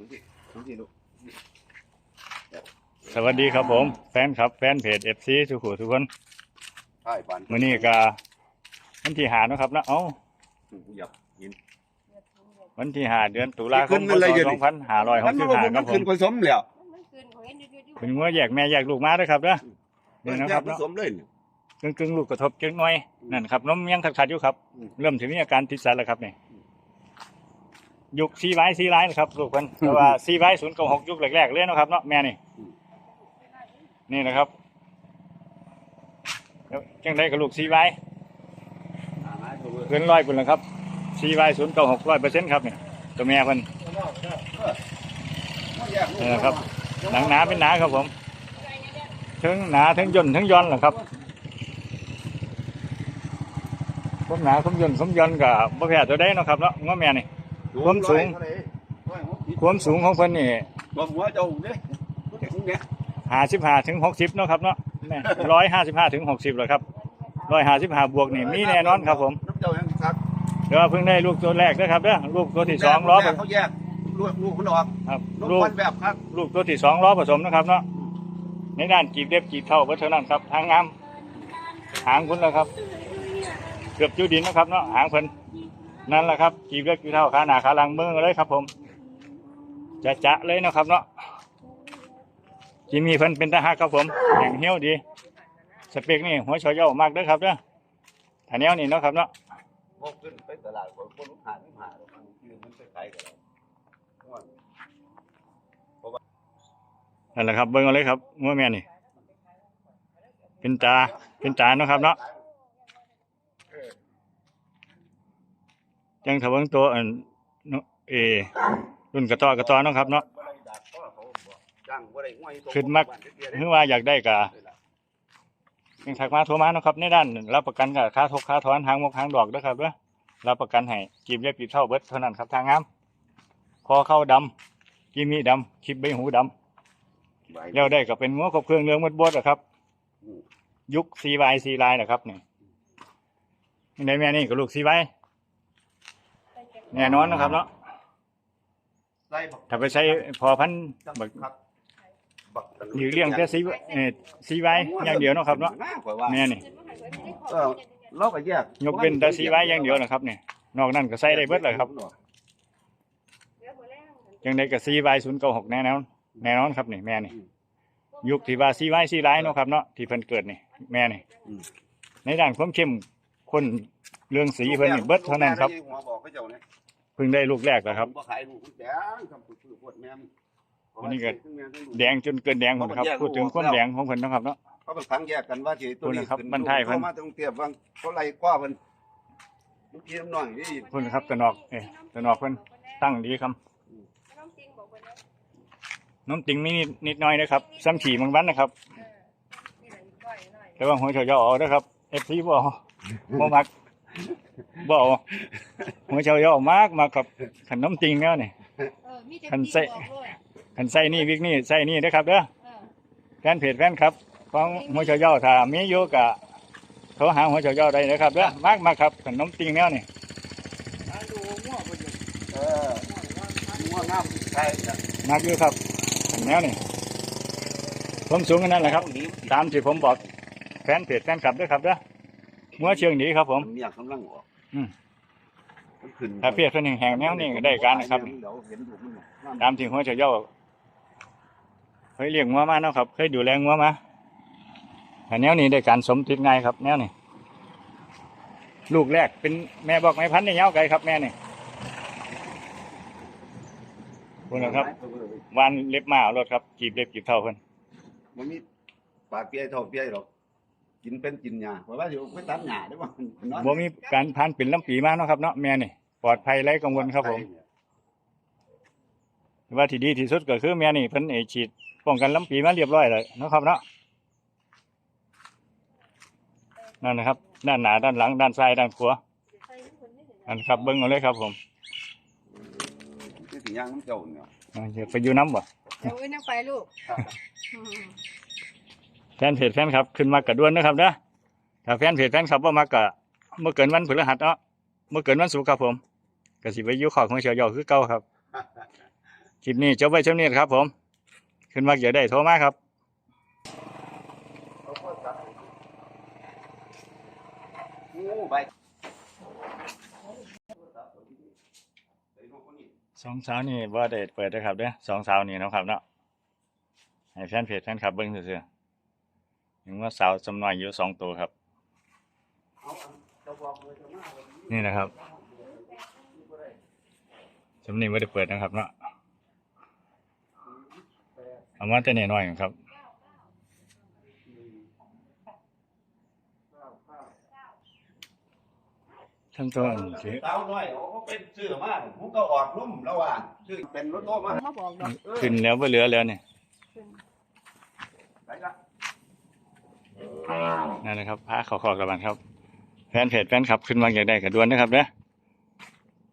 ดูสิดูสิลูกสวัสดีครับผม แฟนครับ แฟนเพจเอฟซีทุกคนทุกคนใช่ปานมื้อนี้ก็วันที่หาเนาะครับนะเอ้าอยากกินวันที่หาเดือนตุลาคขึ้มนพมาเลยศเดี๋ยวสนี้องพันห้าร้อยหมักนสิบบ่ห้ามันครับผขึ้มนผสมแล้วมันคืนของเอ็นอยู่อยู่เป็นงัวแยกแม่แยกลูกมาเด้อครับเด้อนี่นะแยครักบผเนาะสมเลยนี่กึ่งกึ่งๆลูกกระทบจังหน่อยนั่นครับนมยังขัดๆอยู่ครับอืมเริ่มถึงมีอาการติดสัตว์แล้วครับนี่ยุ คซีไว้ซีไลน์นะครับลูกเพิ่นแต่ว่าซีไว้ศูนย์กับหกยุคแรกๆเลยเนาะครับเนาะแม่นี่ นี่นะครับแล้วจังได้กับลูกซีไว้อ่ามาดูเว้ยเกินร้อยปุ่นแล้วครับซีไว้ศูนย์กับหกร้อยเปอร์เซ็นต์ครับนี่ตัวแม่เพิ่นแยกลูกนี่นะครับหนังหนาเป็นหนาครับผมทั้งหนาทั้งย่นทั้งย้อนแหละครับความหนาความย่นความย้อนกับบ่แพ้ตัวใดเนาะครับเนาะง้อแม่นี่ ความสูง ความสูงของเพิ่นนี่ความหัวเจ้าเนี่ยสูงเนี่ยห้าสิบห้าถึงหกสิบเนาะครับเนาะร้อยห้าสิบห้าถึงหกสิบเลยครับร้อยห้าสิบห้าบวกนี่มีแน่นอนครับผมน้ำเจ้ายังซักเดี๋ยวเพิ่งได้ลูกตัวแรกนะครับเด้อลูกตัวที่สองล้อแยกเขาแยกลูกลูกมันออกครับลูกลูกมันแบบครับลูกตัวที่สองล้อผสมนะครับเนาะในด้านกีบเล็บกีบเท่าเพื่อเท่านั้นครับทางงามหางคุณแล้วครับ เกือบจุดินนะครับเนาะหางเพิ่น นั่นแหละครับกีบเล็บกีบเท่าขาหนาขาหลังมือเลยครับ ผมจะจะเลยนะครับ เนาะจีมีเพิ่นเป็นทหารครับผมแห่งเหี้ยวดีสเปกนี่หัวชอยเย่ามากเด้อครับเด้อถ้าแนวนี่เนาะครับเนาะพวกขึ้นไปตลาดคนคนลูกหาลูกหาหรอกมันคือมันไปขายกันแล้วม่วนนั่นแหละครับเบิ่งเอาเลยครับงัวแม่นี่ เป็นตาเป็นตาเนาะครับเนาะ ยังถ้าเบิ่งตัวอันเนาะเอรุ่นกระต่อกระต่อเนาะครับเนาะบ่ได้ดากพ่อเขาบ่จ้างบ่ได้ง่วยส่งขึ้นมักบ้านเตี้ยๆคือว่าอยากได้กะยังถักมาโทรมาเนาะครับในด้านรับประกันกับค่าทกค่าถอนหางมกหางดอกเด้อครับเด้อรับประกันให้กีบเล็บกีบเท่าเบิดเท่านั้นครับทางงามคอเข้าดำกีมีดำคลิปใบหูดำแล้วได้ก็เป็นงัวครบเครื่องเรื่องหมดบดอะครับอืมยุคซีไวซีไลน์นะครับนี่ในแม่นี่ก็ลูกซีไว แน่นอนนะครับเนาะไล่บักถ้าไปใช้พอพันธุ์บักครับบักหรือเลี้ยงแต่ซีเออซีไวอย่างเดียวเนาะครับเนาะข่อยว่าแม่นี่ เออเราก็แยกยกเป็นแต่ซีไวอย่างเดียวนะครับเนี่ยนอกนั้นก็ใส่ได้เบิดเลยครับยังได้กับซีไวศูนย์เก้าหกแน่นอนแน่นอนครับนี่แม่นี่ยุคที่ว่าซีไวซีไลน์เนาะครับเนาะที่เพิ่นเกิดนี่แม่นี่ในด้านความเข้ม ข้นเรื่องสีเพิ่นนี่เบิดเท่านั้นครับหัวบอกเขาเจ้าเนี่ยเพิ่งได้ลูกแรกแล้วครับบ่ขายลูกมันแดงทำปุ๋ยพวดแม่มอันนี้ก็ แดงจนเกินแดงหมดครับ พูดถึงความแดงของเพิ่นเนาะครับเนาะ เขาเป็นครั้งแยกกันว่าที่ตัวนี้คุณนะครับขึ้บรรทัยเพิ่น เข้ามาตรงเทียบว่าเขาไล่กว่าเพิ่นเมื่อกี้น้ำหน่อยนี่เพิ่นครับตะนอกเอ้ยตะนอกเพิ่นตั้งดีครับ น้ำติงมีนิดนิดหน่อยนะครับซ้ำขี่บางวันนะครับแต่ว่าหัวเฉาเยาเอาเด้อครับ FC บ่เอา บ่มักบ่เอาหัวเฉาเยาเอามากมากครับขนมติงแล้วนี่คันเซ่คันใส่นี่วิกนี่ใส่นี่เด้อครับเด้อแฟนเพจแฟนครับของหัวเฉาเยาถ้ามีอยู่ก็โทรหาหัวเฉาเยาได้นะครับเด้อมากมากครับขนมติงแล้วนี่เอองัวงามใช่จ้ะมากอยู่ครับขันแนวนี่ผมสูงกันนั่นแหละครับ ตามที่ผมบอกแฟนเพจแฟนคลับด้วยครับเด้อ เมื่อเชียงหนีครับผมเมียกำลังออกอืม มันขึ้นถ้าเพียรเพิ่นแห่งแนวนี้ก็ได้การนะครับเดี๋ยวเห็นอยู่มันน่ะตามที่หัวเฉาเย้าเคยเลี้ยงงัวมาเนาะครับ เคยดูแลงัวมาแต่แนวนี้ได้การสมติดง่ายครับ แนวนี้ลูกแรกเป็นแม่บอกไม้พันธุ์ในเย้าไก่ครับแม่นี่คุณนะครับวันเล็บมาเอารถครับกีบเล็บกีบเท่าเพิ่นมันมีปลาเปียเท่าเปียหรอก กินเป็นกินหญ้าเพราะว่าอยู่ไปตัดหญ้าได้บ่นอนบ่มีการพันเป็นลำปีมาเนาะครับเนาะแม่นี่ปลอดภัยไร้กังวลครับผม ว่าที่ดีที่สุดก็คือแม่นี่เพิ่นไอฉีดป้องกันลำปีมาเรียบร้อยเลยเนาะครับเนาะนั่นนะครับ ด้านหน้าด้านหลังด้านซ้ายด้านขวาอันครับเบิ้งเอาเลยครับผมนี่สิย่างน้ำเจ้าเนี่ยอ่าอย่าไปอยู่น้ำบ่ เดี๋ยวอุ้ยนั่งไปลูก แฟนเพจแฟนครับขึ้นมากระด้วนนะครับเด้อถ้าแฟนเพจแฟนครับว่ามากะเมื่อเกินวันพฤหัสเนาะเมื่อเกินวันศุกร์ครับผมก็สิไปอยู่ขอบของเชียวยอคือเก่าครับคลิปนี้จบไว้ช่วงนี้ครับ ผม ขึ้นมาเกี่ยวได้โทรมาครับโอ้ใบสองสาวนี่ว่าได้เปิดนะครับเด้อสองสาวนี่เนาะครับเนาะให้แฟนเพจแฟนคลับเบิ้งซื่อ ๆถึงว่าสาวสำน้อยอยู่สองตัวครับ นี่นะครับสำนีไม่ได้เปิดนะครับเนาะเอามาแต่น้อยๆครับทั้งตัวนี่คือสาวน้อยเขาเป็นซื้อมาผมก็ออกนุ่มแล้วว่าซื้อเป็นรถโต้มามาบอกดอกขึ้นแล้วบ่เหลือแล้วเนี่ยไปละ นั่นนะครับพาขอขอกระบานครับ แฟนเพจแฟนคลับขึ้นมาอยากได้กระดวนนะครับเด้อ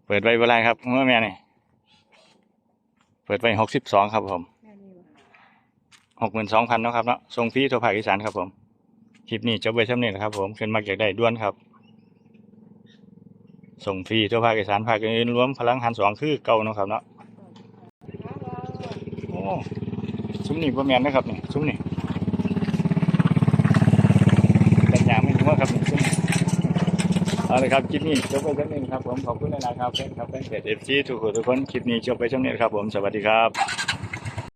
เปิดไว้เวลาครับเมื่อแม่นี่ยเปิดไว้หกสิบสองครับผมหกหมื่นสองพันนะครับเนาะทรงฟรีทั่วภาคอีสานครับผมคลิปนี้จบไว้เท่านี้นะครับ ผมขึ้นมาอยากได้ด้วนครับ ส่งฟรีทั่วภาคอีสานภาคอื่นรวมพลังหันสองคือเก่านะครับเนาะโอ้ซุ้มนี่บ่แม่นนะครับนี่ซุ้มนี่ แต่ยาครับเอาเลยครับคลิปนี้จบไปเท่านี้ครับผมขอบคุณหลายๆครับแฟนครับแฟนเพจเอฟซีทุกคนทุกคนคลิปนี้จบไปเท่านี้ครับผมสวัสดีครับ